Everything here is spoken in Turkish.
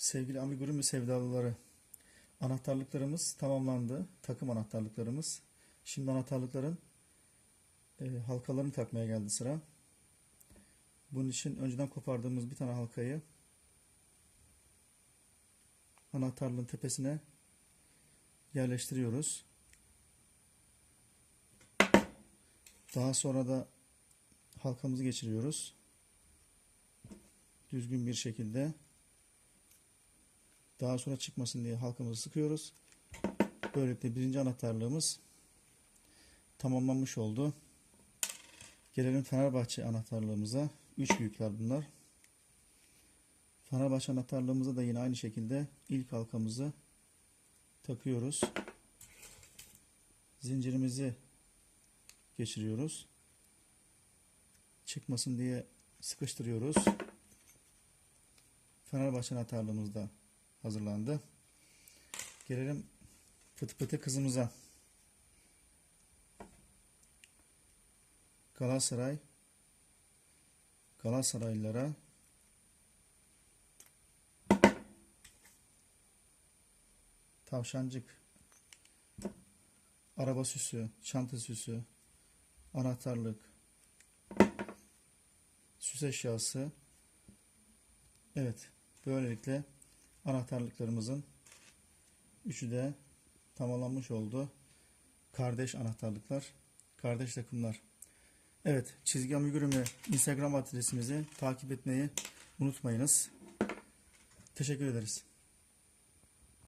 Sevgili amigurumi sevdalıları, anahtarlıklarımız tamamlandı. Takım anahtarlıklarımız. Şimdi anahtarlıkların e, halkalarını takmaya geldi sıra. Bunun için önceden kopardığımız bir tane halkayı anahtarlığın tepesine yerleştiriyoruz. Daha sonra da halkamızı geçiriyoruz. Düzgün bir şekilde. Daha sonra çıkmasın diye halkamızı sıkıyoruz. Böylelikle birinci anahtarlığımız tamamlanmış oldu. Gelelim Fenerbahçe anahtarlığımıza. Üç büyükler bunlar. Fenerbahçe anahtarlığımıza da yine aynı şekilde ilk halkamızı takıyoruz. Zincirimizi geçiriyoruz. Çıkmasın diye sıkıştırıyoruz. Fenerbahçe anahtarlığımız da hazırlandı. Gelelim pıtı pıtı kızımıza. Galatasaray Galatasaraylılara tavşancık araba süsü, çanta süsü, anahtarlık, süs eşyası. Evet, böylelikle anahtarlıklarımızın üçü de tamamlanmış oldu. Kardeş anahtarlıklar, kardeş takımlar. Evet, çizgi amigurumi Instagram adresimizi takip etmeyi unutmayınız. Teşekkür ederiz.